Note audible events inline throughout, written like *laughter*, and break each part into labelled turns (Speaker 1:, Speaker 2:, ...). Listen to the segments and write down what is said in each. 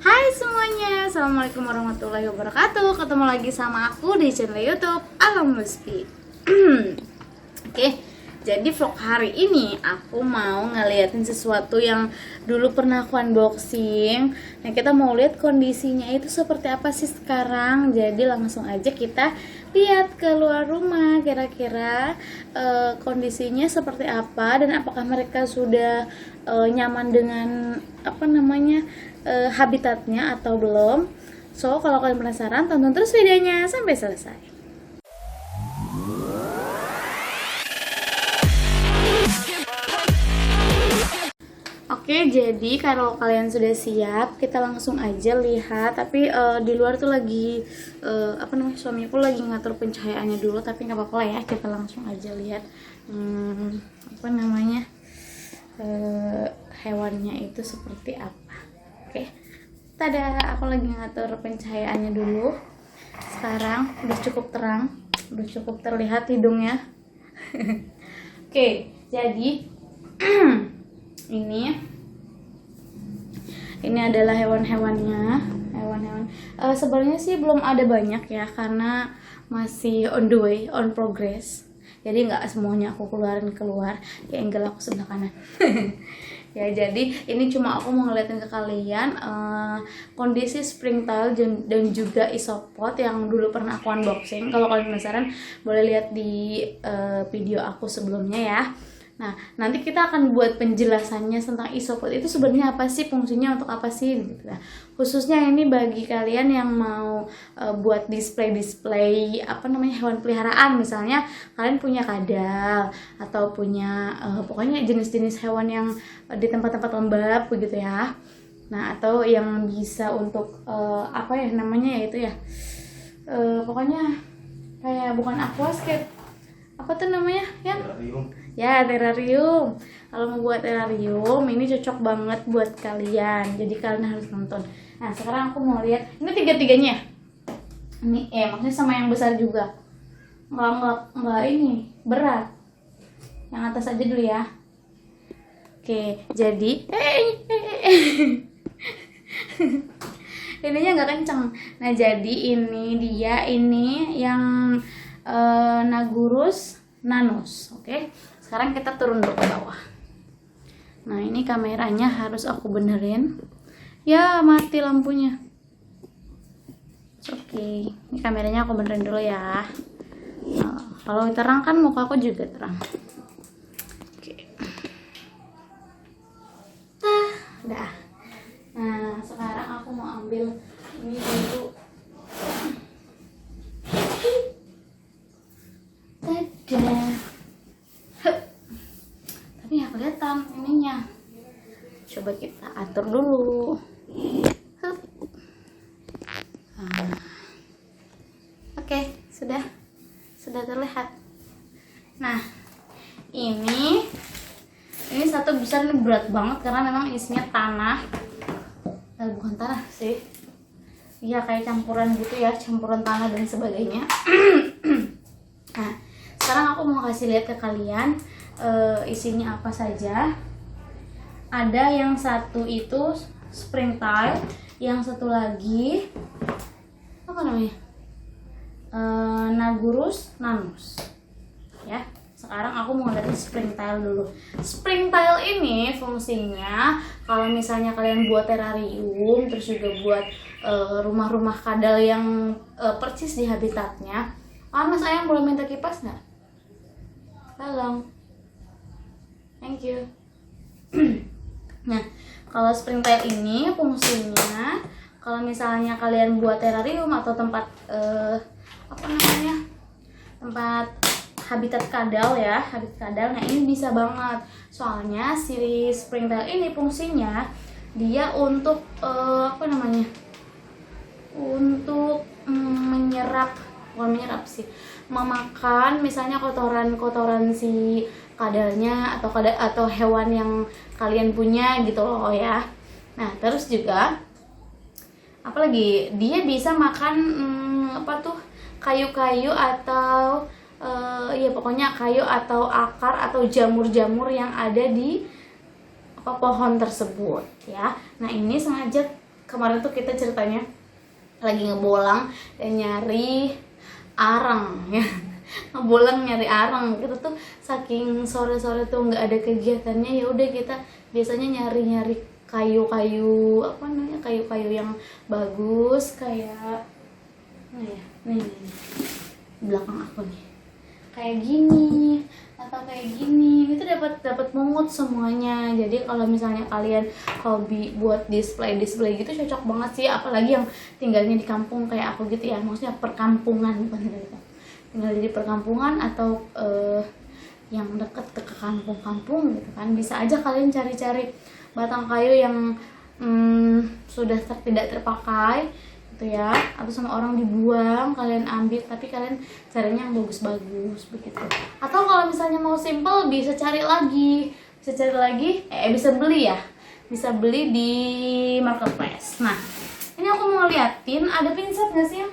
Speaker 1: Hai semuanya, Assalamualaikum warahmatullahi wabarakatuh. Ketemu lagi sama aku di channel youtube Alam *clears throat* Oke, jadi vlog hari ini aku mau ngeliatin sesuatu yang dulu pernah aku unboxing. Nah kita mau lihat kondisinya itu seperti apa sih sekarang. Jadi langsung aja kita lihat keluar rumah kira-kira eh, kondisinya seperti apa Dan apakah mereka sudah eh, nyaman dengan apa namanya eh, habitatnya atau belum So kalau kalian penasaran tonton terus videonya sampai selesai Oke, jadi kalau kalian sudah siap, kita langsung aja lihat. Tapi eh, di luar tuh lagi eh, apa namanya suamiku lagi ngatur pencahayaannya dulu, tapi nggak apa-apa ya, kita langsung aja lihat hmm, apa namanya eh, hewannya itu seperti apa. Oke, tada, aku lagi ngatur pencahayaannya dulu. Sekarang udah cukup terang, udah cukup terlihat hidungnya. *laughs* Oke, jadi *clears throat* ini ini adalah hewan-hewannya hewan-hewan Eh, sebenarnya sih belum ada banyak ya karena masih on the way on progress jadi nggak semuanya aku keluarin keluar ya enggak aku sebelah kanan. *laughs* Ya jadi ini cuma aku mau ngeliatin ke kalian eh, kondisi springtail dan, dan juga isopod yang dulu pernah aku unboxing. Kalau kalian penasaran boleh lihat di eh, video aku sebelumnya ya. Nah, nanti kita akan buat penjelasannya tentang isopod. Itu sebenarnya apa sih, fungsinya untuk apa sih? Gitu. Nah, khususnya ini bagi kalian yang mau eh, buat display-display apa namanya hewan peliharaan misalnya kalian punya kadal atau punya eh, pokoknya jenis-jenis hewan yang eh, di tempat-tempat lembab begitu ya. Nah, atau yang bisa untuk eh, apa ya namanya ya itu ya. Eh, pokoknya kayak bukan aquascape. Apa tuh namanya? Ya? Ya, terrarium. Kalau mau buat terrarium, ini cocok banget buat kalian. Jadi kalian harus nonton. Nah, sekarang aku mau lihat. Ini tiga-tiganya. Ini, eh, maksudnya sama yang besar juga. Nggak, nggak, nggak ini. Berat. Yang atas aja dulu ya. Oke, jadi... Eh, eh, eh. *laughs* Ininya nggak kenceng. Nah, jadi ini dia, ini yang eh, Nagurus nanus. Oke, sekarang kita turun dulu ke bawah. Nah, ini kameranya harus aku benerin. Ya, mati lampunya. Oke, ini kameranya aku benerin dulu ya. Nah, kalau terang kan muka aku juga terang. Oke. Nah, udah. Nah, sekarang aku mau ambil ini dulu. Dadah. Hup. Tapi nggak kelihatan ininya. Coba kita atur dulu. Hup. Nah. Oke, sudah. Sudah terlihat. Nah, ini ini satu besar ini berat banget karena memang isinya tanah. Eh, bukan tanah sih. Iya kayak campuran gitu ya, campuran tanah dan sebagainya. *clears throat* nah, sekarang aku mau kasih lihat ke kalian eh, isinya apa saja. Ada yang satu itu spring tile, yang satu lagi apa namanya? Eh, Nagurus nanus. Ya, sekarang aku mau ngeliatin spring tile dulu. Spring tile ini fungsinya kalau misalnya kalian buat terrarium, terus juga buat eh, rumah-rumah kadal yang eh, persis di habitatnya. Ah, Mas Ayang boleh minta kipas nggak? Tolong. Thank you. *clears throat* nah, kalau spring tile ini fungsinya kalau misalnya kalian buat terrarium atau tempat eh, apa namanya? tempat habitat kadal ya, habitat kadal. Nah, ini bisa banget. Soalnya si spring tile ini fungsinya dia untuk eh, apa namanya? untuk mm, menyerap bukan menyerap sih memakan misalnya kotoran-kotoran si kadalnya atau kada atau hewan yang kalian punya gitu loh ya nah terus juga apalagi dia bisa makan mm, apa tuh kayu-kayu atau eh, ya pokoknya kayu atau akar atau jamur-jamur yang ada di apa pohon tersebut ya. Nah ini sengaja kemarin tuh kita ceritanya lagi ngebolang dan nyari arang ya. *laughs* Ngebolang nyari arang. Kita tuh saking sore-sore tuh nggak ada kegiatannya ya udah kita biasanya nyari-nyari kayu-kayu apa namanya kayu-kayu yang bagus kayak nah ya nih, nih, nih. belakang aku nih kayak gini atau kayak gini. Itu dapat dapat mungut semuanya. Jadi kalau misalnya kalian hobi buat display display gitu cocok banget sih. Apalagi yang tinggalnya di kampung kayak aku gitu ya. Maksudnya perkampungan *laughs* bukan gitu. Tinggal di perkampungan atau uh, yang deket ke kampung-kampung gitu kan. Bisa aja kalian cari-cari batang kayu yang hmm, sudah ter tidak terpakai gitu ya. Atau sama orang dibuang kalian ambil tapi kalian caranya yang bagus-bagus begitu. Atau kalau misalnya mau simple bisa cari lagi. Bisa cari lagi eh bisa beli ya. Bisa beli di marketplace. Nah ini aku mau liatin ada pinset gak sih yang?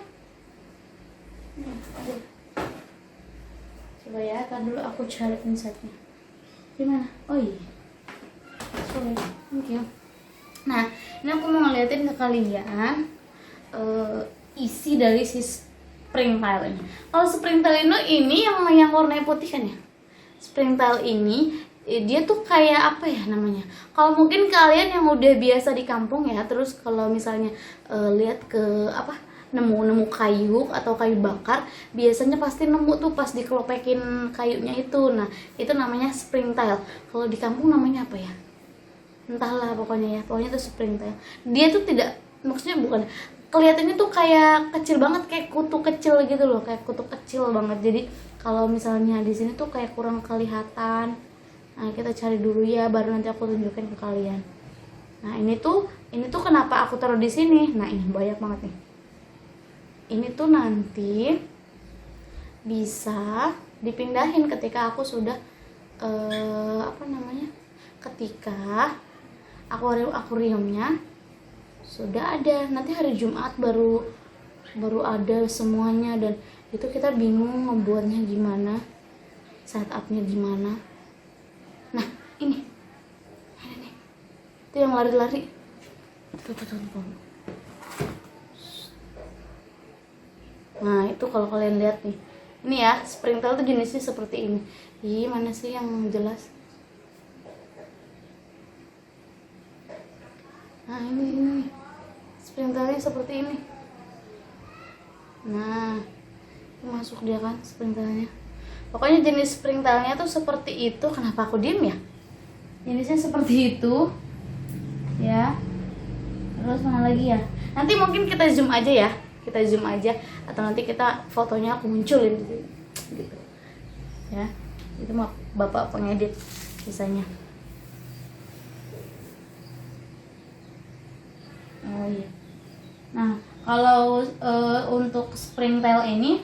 Speaker 1: Coba ya kan dulu aku cari pinsetnya. Gimana? Oh iya. Sorry. Thank you. Nah ini aku mau ngeliatin ke kalian uh, isi dari si spring tile ini. Kalau spring tile ini, ini yang yang warnanya putih kan ya. Spring tile ini eh, dia tuh kayak apa ya namanya? Kalau mungkin kalian yang udah biasa di kampung ya, terus kalau misalnya uh, lihat ke apa nemu-nemu kayu atau kayu bakar biasanya pasti nemu tuh pas dikelopekin kayunya itu nah itu namanya spring tile kalau di kampung namanya apa ya entahlah pokoknya ya pokoknya itu spring tile dia tuh tidak maksudnya bukan kelihatannya tuh kayak kecil banget kayak kutu kecil gitu loh kayak kutu kecil banget. Jadi kalau misalnya di sini tuh kayak kurang kelihatan. Nah kita cari dulu ya baru nanti aku tunjukin ke kalian. Nah ini tuh ini tuh kenapa aku taruh di sini? Nah ini banyak banget nih. Ini tuh nanti bisa dipindahin ketika aku sudah uh, apa namanya? Ketika akuarium akuariumnya sudah ada nanti hari Jumat baru baru ada semuanya dan itu kita bingung membuatnya gimana saat upnya gimana. Nah ini. Ini nih itu yang lari-lari. Tuh, tuh. nah itu kalau kalian lihat nih. Ini ya springtail tuh jenisnya seperti ini. Ih, mana sih yang jelas nah ini ini. Sprinternya seperti ini. Nah masuk dia kan sprinternya. Pokoknya jenis sprinternya tuh seperti itu. Kenapa aku diem ya? Jenisnya seperti itu. Ya. Terus mana lagi ya? Nanti mungkin kita zoom aja ya. Kita zoom aja. Atau nanti kita fotonya aku munculin. Gitu, ya. Itu mah bapak pengedit sisanya iya. Nah, kalau uh, untuk springtail ini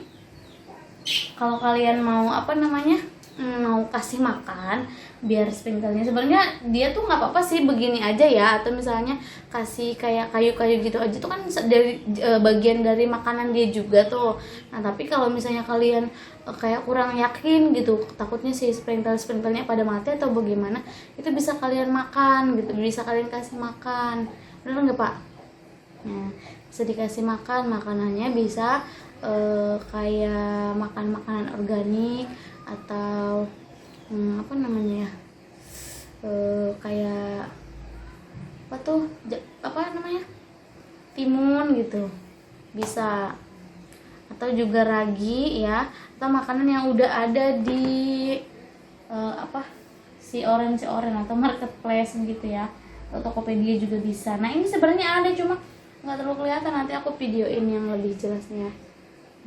Speaker 1: kalau kalian mau apa namanya? Hmm, mau kasih makan biar springtailnya sebenarnya dia tuh nggak apa-apa sih begini aja ya atau misalnya kasih kayak kayu-kayu gitu aja tuh kan dari e, bagian dari makanan dia juga tuh. Nah tapi kalau misalnya kalian e, kayak kurang yakin gitu takutnya si springtail springtailnya pada mati atau bagaimana itu bisa kalian makan gitu bisa kalian kasih makan. Benar nggak pak nah bisa dikasih makan makanannya bisa uh, kayak makan makanan organik atau hmm, apa namanya ya? Uh, kayak apa tuh? Apa namanya? Timun gitu. Bisa. Atau juga ragi ya atau makanan yang udah ada di uh, apa? Si orange si orange atau marketplace gitu ya. Atau Tokopedia juga bisa. Nah ini sebenarnya ada cuma nggak terlalu kelihatan nanti aku videoin yang lebih jelasnya.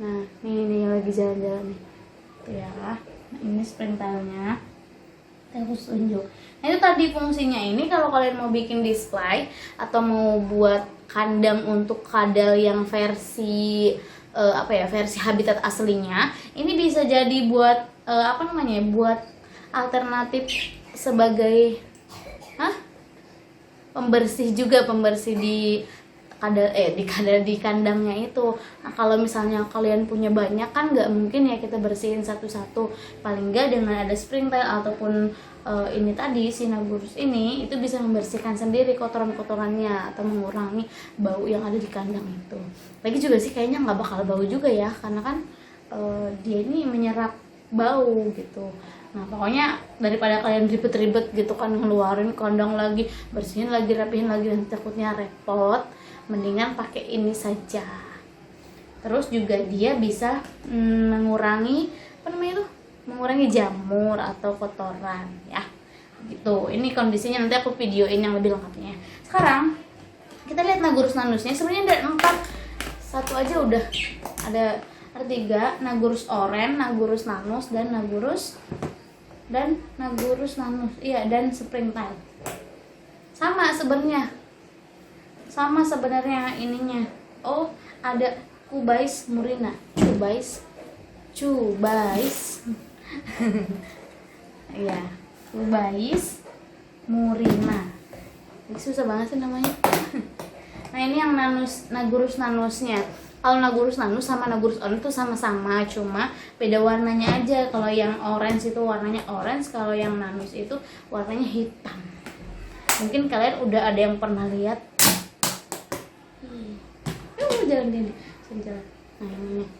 Speaker 1: Nah ini yang lagi jalan-jalan nih. Tuh ya nah, ini sprintalnya. Aku tunjuk nah itu tadi fungsinya ini kalau kalian mau bikin display atau mau buat kandang untuk kadal yang versi uh, apa ya versi habitat aslinya ini bisa jadi buat uh, apa namanya buat alternatif sebagai Hah? pembersih juga pembersih di kadal eh di kadal di kandangnya itu. Nah, kalau misalnya kalian punya banyak kan nggak mungkin ya kita bersihin satu-satu. Paling nggak dengan ada springtail ataupun uh, ini tadi sinagurus ini itu bisa membersihkan sendiri kotoran-kotorannya atau mengurangi bau yang ada di kandang itu. Lagi juga sih kayaknya nggak bakal bau juga ya karena kan uh, dia ini menyerap bau gitu. Nah pokoknya daripada kalian ribet-ribet gitu kan ngeluarin kandang lagi, bersihin lagi, rapihin lagi dan takutnya repot, mendingan pakai ini saja. Terus juga dia bisa mm, mengurangi apa namanya itu? Mengurangi jamur atau kotoran ya. Gitu. Ini kondisinya nanti aku videoin yang lebih lengkapnya. Sekarang kita lihat nagurus nanusnya sebenarnya ada empat satu aja udah ada ada tiga nagurus oren nagurus nanus dan nagurus dan Nagurus nanus iya dan springtime sama sebenarnya sama sebenarnya ininya. Oh ada kubais murina. Cubais cubais *laughs* iya kubais murina. Ini susah banget sih namanya. *laughs* Nah ini yang nanus nagurus nanusnya. Kalau Nagurus Nanus sama Nagurus Orange itu sama-sama cuma beda warnanya aja. Kalau yang orange itu warnanya orange kalau yang Nanus itu warnanya hitam. Mungkin kalian udah ada yang pernah lihat jalan ini sini jalan. Nah ini nih.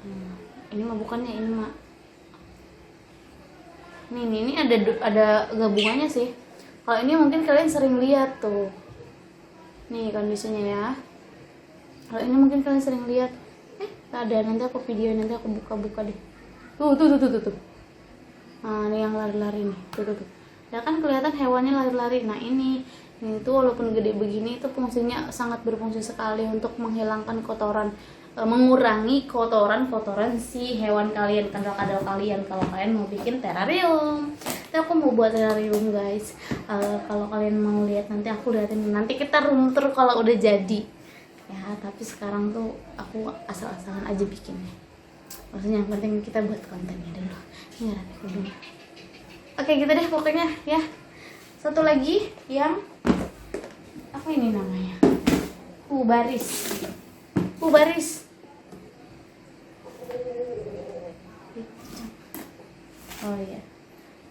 Speaker 1: Hmm, ini mah bukannya ini mah. Ini ini, ini ada ada gabungannya sih. Kalau ini mungkin kalian sering lihat tuh. Nih kondisinya ya. Kalau ini mungkin kalian sering lihat. Eh ada nanti aku video nanti aku buka-buka deh. Tuh tuh tuh tuh tuh, tuh. nah ini yang lari-lari nih. Tuh tuh tuh. Ya kan kelihatan hewannya lari-lari. Nah ini ini tuh walaupun gede begini itu fungsinya sangat berfungsi sekali untuk menghilangkan kotoran e, mengurangi kotoran-kotoran si hewan kalian kadal-kadal kalian. Kalau kalian mau bikin terarium nanti aku mau buat terarium guys. E, kalau kalian mau lihat nanti aku liatin. Nanti kita room tour kalau udah jadi. Ya tapi sekarang tuh aku asal-asalan aja bikinnya. Maksudnya yang penting kita buat kontennya dulu. Ini rapi kudungnya oke gitu deh pokoknya ya. Satu lagi yang apa ini namanya? Pubaris pubaris oh iya.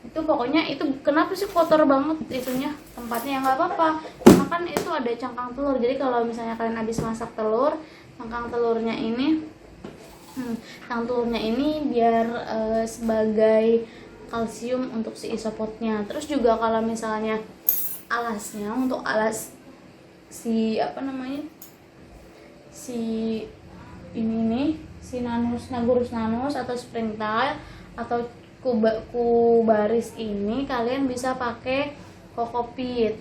Speaker 1: Itu pokoknya itu kenapa sih kotor banget itunya? Tempatnya ya nggak apa-apa. Cuma kan itu ada cangkang telur. Jadi kalau misalnya kalian habis masak telur cangkang telurnya ini hmm, cangkang telurnya ini biar uh, sebagai kalsium untuk si isopotnya. Terus juga kalau misalnya alasnya untuk alas si apa namanya si ini nih si nanus nagurus nanus atau springtail atau kuba, kubaris ini kalian bisa pakai kokopit.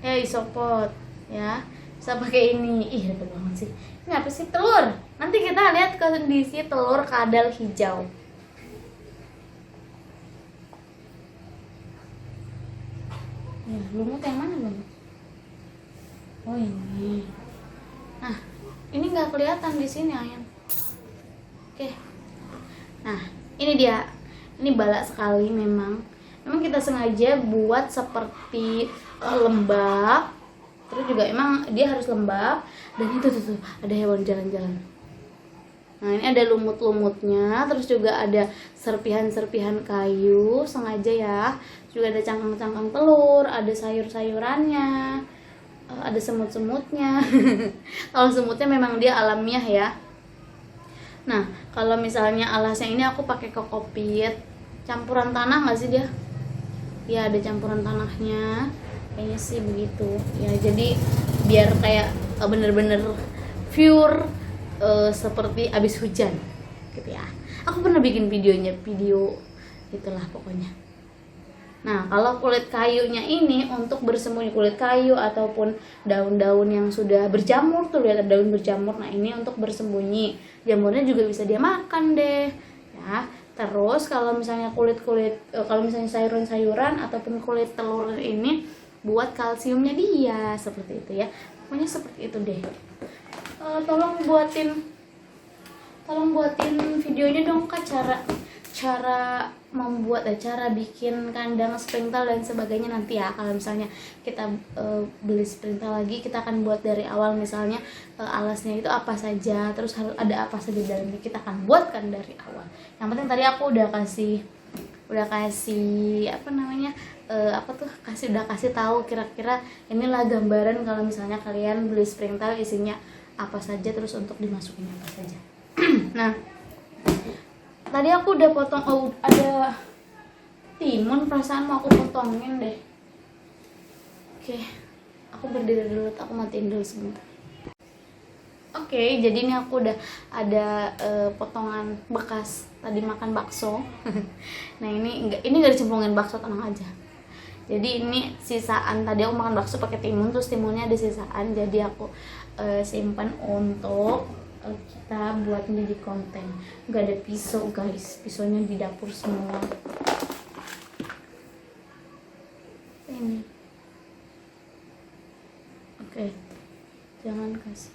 Speaker 1: Ya isopot ya. Bisa pakai ini. Ih ribet banget sih. Ini apa sih? Telur. Nanti kita lihat kondisi telur kadal hijau. Ya lumut yang mana lumut oh ini nah ini nggak kelihatan di sini ayam oke. Nah ini dia. Ini balak sekali memang. Memang kita sengaja buat seperti lembab. Terus juga emang dia harus lembab. Dan itu tuh, tuh ada hewan jalan-jalan. Nah ini ada lumut-lumutnya. Terus juga ada serpihan-serpihan kayu. Sengaja ya. Juga ada cangkang-cangkang telur ada sayur-sayurannya ada semut-semutnya *laughs* kalau semutnya memang dia alamiah ya Nah, kalau misalnya alasnya ini aku pakai kokopit, campuran tanah nggak sih dia? Ya ada campuran tanahnya, kayaknya sih begitu. Ya jadi biar kayak eh, bener-bener pure uh, seperti abis hujan, gitu ya. Aku pernah bikin videonya, video itulah pokoknya. Nah, kalau kulit kayunya ini untuk bersembunyi kulit kayu ataupun daun-daun yang sudah berjamur tuh lihat daun berjamur. Nah, ini untuk bersembunyi. Jamurnya juga bisa dia makan deh. Ya. Terus kalau misalnya kulit-kulit eh, kalau misalnya sayuran-sayuran ataupun kulit telur ini buat kalsiumnya dia seperti itu ya. Pokoknya seperti itu deh. Uh, tolong buatin tolong buatin videonya dong kak cara cara membuat eh, cara bikin kandang sprintel dan sebagainya nanti ya. Kalau misalnya kita eh, beli sprintel lagi kita akan buat dari awal. Misalnya eh, alasnya itu apa saja terus harus ada apa saja dalamnya kita akan buatkan dari awal. Yang penting tadi aku udah kasih udah kasih apa namanya eh, apa tuh kasih udah kasih tahu kira-kira inilah gambaran kalau misalnya kalian beli sprintel isinya apa saja terus untuk dimasukin apa saja. *clears throat* Nah tadi aku udah potong oh, ada timun perasaan mau aku potongin deh. Oke aku berdiri dulu aku matiin dulu sebentar. Oke jadi ini aku udah ada eh, potongan bekas tadi makan bakso. *laughs* Nah ini enggak ini enggak dicemplungin bakso tenang aja. Jadi ini sisaan tadi aku makan bakso pakai timun terus timunnya ada sisaan. Jadi aku eh, simpan untuk kita buat menjadi konten. Nggak ada pisau guys. Pisaunya di dapur semua. Ini. Oke. Jangan kasih.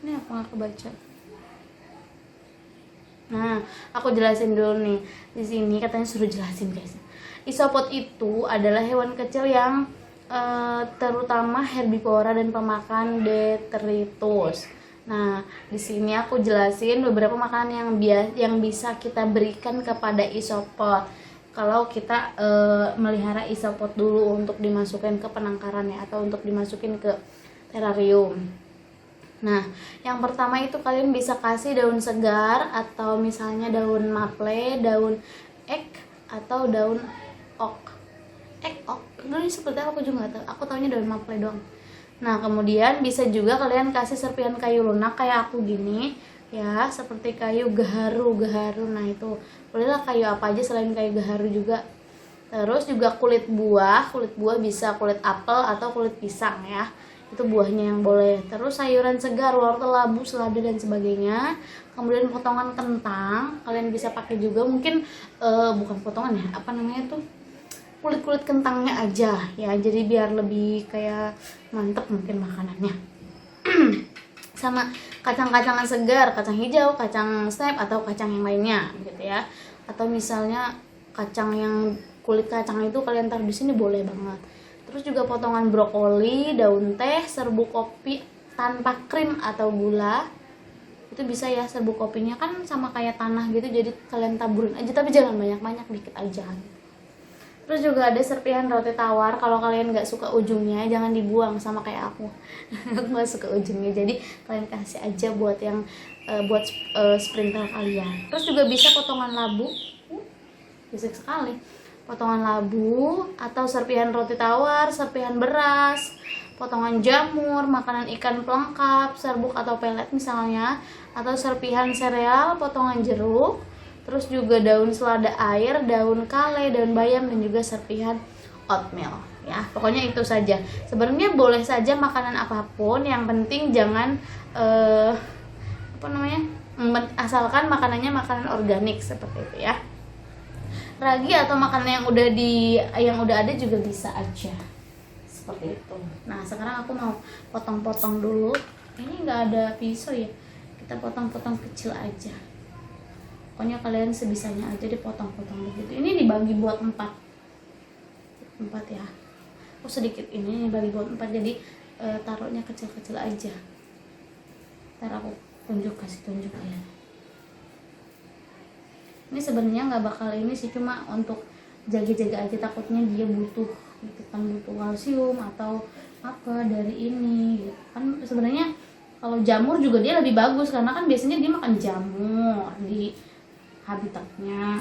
Speaker 1: Ini apa nggak kebaca. Nah, aku jelasin dulu nih. Di sini katanya suruh jelasin guys. Isopod itu adalah hewan kecil yang eh, terutama herbivora dan pemakan detritus. Nah, di sini aku jelasin beberapa makanan yang bias yang bisa kita berikan kepada isopod. Kalau kita eh, melihara isopod dulu untuk dimasukkan ke penangkarannya atau untuk dimasukin ke terarium. Nah, yang pertama itu kalian bisa kasih daun segar atau misalnya daun maple, daun ek atau daun ok. Ek ok, ini seperti aku juga nggak tahu. Aku taunya daun maple doang. Nah, kemudian bisa juga kalian kasih serpihan kayu lunak kayak aku gini ya, seperti kayu gaharu, gaharu. Nah, itu bolehlah kayu apa aja selain kayu gaharu juga. Terus juga kulit buah, kulit buah bisa kulit apel atau kulit pisang ya. Itu buahnya yang boleh. Terus sayuran segar wortel labu selada dan sebagainya. Kemudian potongan kentang kalian bisa pakai juga. Mungkin uh, bukan potongan ya apa namanya tuh kulit kulit kentangnya aja ya. Jadi biar lebih kayak mantep mungkin makanannya. *clears throat* Sama kacang-kacangan segar kacang hijau kacang snap atau kacang yang lainnya gitu ya. Atau misalnya kacang yang kulit kacang itu kalian taruh di sini boleh banget. Terus juga potongan brokoli daun teh serbuk kopi tanpa krim atau gula. Itu bisa ya serbuk kopinya. Kan sama kayak tanah gitu jadi kalian taburin aja. Tapi jangan banyak-banyak dikit aja terus juga ada serpihan roti tawar. Kalau kalian nggak suka ujungnya jangan dibuang sama kayak aku. *laughs* Aku nggak suka ujungnya. Jadi kalian kasih aja buat yang uh, buat uh, sprinter kalian. Terus juga bisa potongan labu. Bisa sekali. Potongan labu atau serpihan roti tawar, serpihan beras, potongan jamur, makanan ikan pelengkap, serbuk atau pelet misalnya, atau serpihan sereal, potongan jeruk, terus juga daun selada air, daun kale, daun bayam dan juga serpihan oatmeal ya. Pokoknya itu saja. Sebenarnya boleh saja makanan apa pun, yang penting jangan eh apa namanya? asalkan makanannya makanan organik seperti itu ya ragi atau makanan yang udah di yang udah ada juga bisa aja seperti itu nah sekarang aku mau potong-potong dulu ini nggak ada pisau ya kita potong-potong kecil aja pokoknya kalian sebisanya aja dipotong-potong begitu. Ini dibagi buat empat. Empat ya. Oh sedikit ini dibagi buat empat jadi e, taruhnya kecil-kecil aja. Ntar aku tunjuk kasih tunjuk kalian. Ini sebenarnya nggak bakal ini sih cuma untuk jaga-jaga aja takutnya dia butuh gitu kan butuh kalsium atau apa dari ini gitu. kan. Sebenarnya kalau jamur juga dia lebih bagus karena kan biasanya dia makan jamur di habitatnya.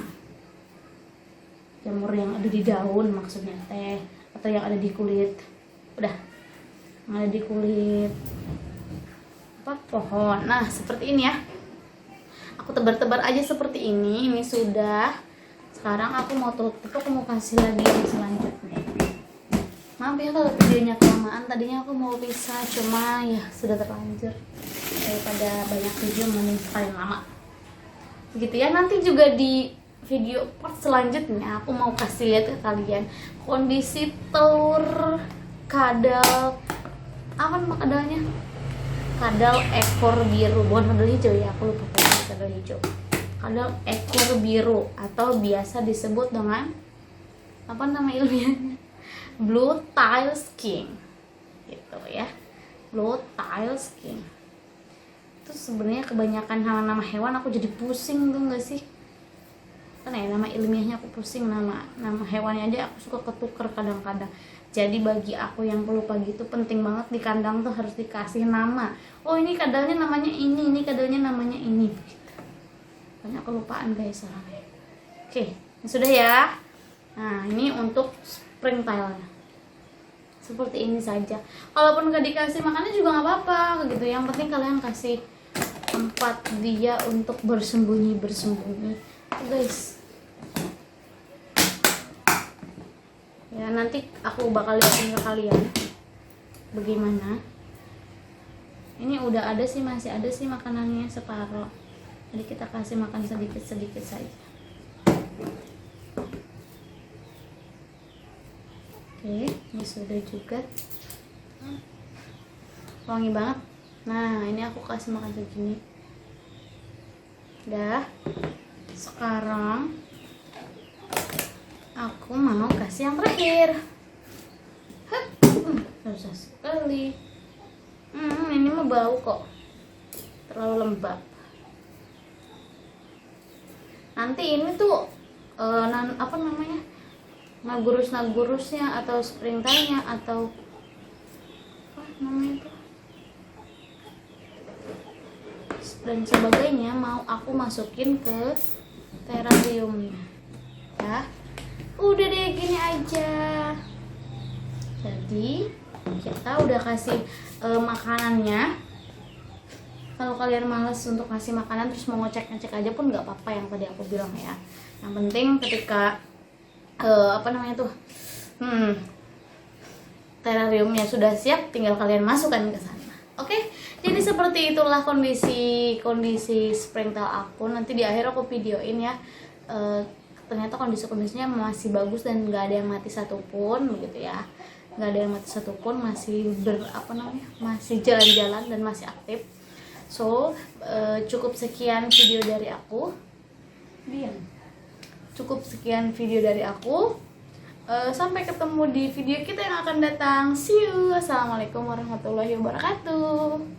Speaker 1: Jamur yang ada di daun maksudnya teh atau yang ada di kulit. Udah yang ada di kulit. Apa? Pohon. Nah seperti ini ya. Aku tebar-tebar aja seperti ini ini sudah. Sekarang aku mau tutup aku mau kasih lagi yang selanjutnya. Maaf ya kalau videonya kelamaan. Tadinya aku mau pisah cuma ya sudah terlanjur. Daripada banyak video mending paling lama begitu ya nanti juga di video part selanjutnya aku mau kasih lihat ke kalian. Kondisi telur kadal apa nama kadalnya? Kadal ekor biru. Bukan kadal hijau ya aku lupa kadal hijau. Ada ekor biru atau biasa disebut dengan apa nama ilmiahnya? Blue tile king gitu ya. Blue tile king itu sebenarnya kebanyakan nama-nama hewan aku jadi pusing tuh gak sih? Kan ya nama ilmiahnya aku pusing nama nama hewannya aja aku suka ketuker kadang-kadang. Jadi bagi aku yang pelupa gitu penting banget di kandang tuh harus dikasih nama. Oh ini kadalnya namanya ini ini kadalnya namanya ini. Banyak kelupaan guys orangnya oke sudah ya. Nah ini untuk spring tile seperti ini saja. Kalaupun gak dikasih makannya juga nggak apa-apa gitu. Yang penting kalian kasih tempat dia untuk bersembunyi bersembunyi. Guys. Ya nanti aku bakal liatin ke kalian. Bagaimana? Ini udah ada sih masih ada sih makanannya separuh jadi kita kasih makan sedikit sedikit saja. Oke ini sudah juga. Wangi banget. Nah ini aku kasih makan segini udah. Sekarang aku mau kasih yang terakhir. Hmm, susah sekali. Hmm, ini mah bau kok. Terlalu lembab. Nanti ini tuh eh, nan, apa namanya? Nagurus nagurusnya atau springtime atau apa namanya itu dan sebagainya mau aku masukin ke terariumnya ya. Udah deh gini aja. Jadi kita udah kasih eh, makanannya. Kalau kalian males untuk kasih makanan terus mau ngecek ngecek aja pun nggak apa-apa yang tadi aku bilang ya. Yang penting ketika eh, apa namanya tuh hmm, terariumnya sudah siap tinggal kalian masukkan ke sana. Oke jadi seperti itulah kondisi kondisi springtail aku. Nanti di akhir aku videoin ya. Eh, ternyata kondisi kondisinya masih bagus dan nggak ada yang mati satupun begitu ya. Nggak ada yang mati satupun masih ber apa namanya masih jalan-jalan dan masih aktif. So eh, cukup sekian video dari aku. Diam. Cukup sekian video dari aku. Eh, sampai ketemu di video kita yang akan datang. See you. Assalamualaikum warahmatullahi wabarakatuh